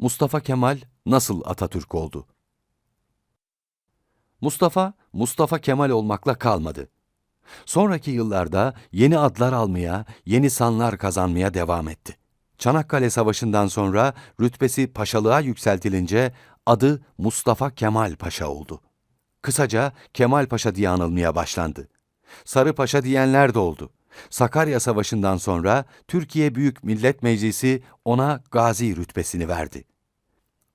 Mustafa Kemal nasıl Atatürk oldu? Mustafa, Mustafa Kemal olmakla kalmadı. Sonraki yıllarda yeni adlar almaya, yeni sanlar kazanmaya devam etti. Çanakkale Savaşı'ndan sonra rütbesi paşalığa yükseltilince adı Mustafa Kemal Paşa oldu. Kısaca Kemal Paşa diye anılmaya başlandı. Sarı Paşa diyenler de oldu. Sakarya Savaşı'ndan sonra Türkiye Büyük Millet Meclisi ona gazi rütbesini verdi.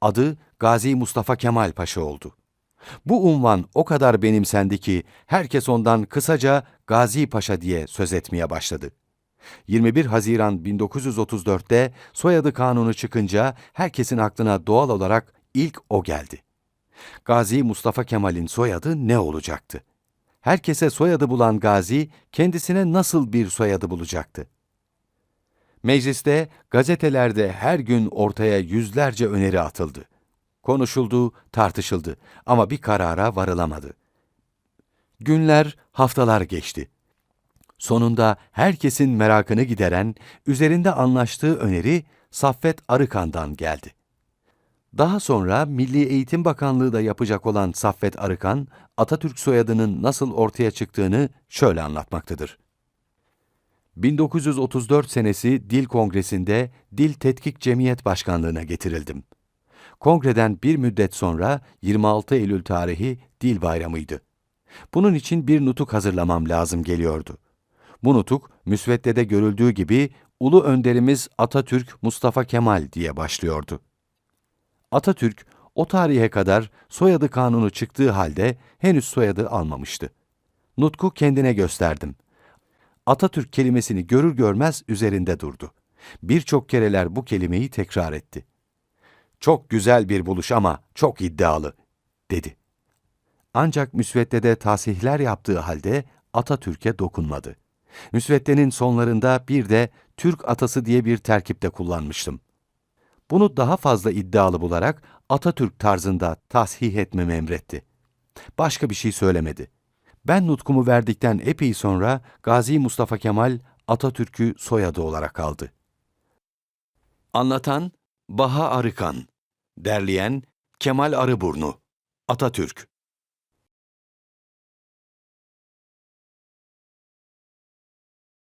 Adı Gazi Mustafa Kemal Paşa oldu. Bu unvan o kadar benimsendi ki herkes ondan kısaca Gazi Paşa diye söz etmeye başladı. 21 Haziran 1934'te soyadı kanunu çıkınca herkesin aklına doğal olarak ilk o geldi. Gazi Mustafa Kemal'in soyadı ne olacaktı? Herkese soyadı bulan Gazi kendisine nasıl bir soyadı bulacaktı? Mecliste, gazetelerde her gün ortaya yüzlerce öneri atıldı. Konuşuldu, tartışıldı ama bir karara varılamadı. Günler, haftalar geçti. Sonunda herkesin merakını gideren, üzerinde anlaştığı öneri Saffet Arıkan'dan geldi. Daha sonra Milli Eğitim Bakanlığı da yapacak olan Saffet Arıkan, Atatürk soyadının nasıl ortaya çıktığını şöyle anlatmaktadır. 1934 senesi Dil Kongresi'nde Dil Tetkik Cemiyet Başkanlığına getirildim. Kongreden bir müddet sonra 26 Eylül tarihi Dil Bayramı'ydı. Bunun için bir nutuk hazırlamam lazım geliyordu. Bu nutuk müsveddede görüldüğü gibi Ulu Önderimiz Atatürk Mustafa Kemal diye başlıyordu. Atatürk o tarihe kadar soyadı kanunu çıktığı halde henüz soyadı almamıştı. Nutku kendine gösterdim. Atatürk kelimesini görür görmez üzerinde durdu. Birçok kereler bu kelimeyi tekrar etti. Çok güzel bir buluş ama çok iddialı, dedi. Ancak müsveddede tasihler yaptığı halde Atatürk'e dokunmadı. Müsveddenin sonlarında bir de Türk atası diye bir terkipte kullanmıştım. Bunu daha fazla iddialı bularak Atatürk tarzında tasih etmemi emretti. Başka bir şey söylemedi. Ben nutkumu verdikten epey sonra Gazi Mustafa Kemal Atatürk'ü soyadı olarak aldı. Anlatan Baha Arıkan Derleyen Kemal Arıburnu Atatürk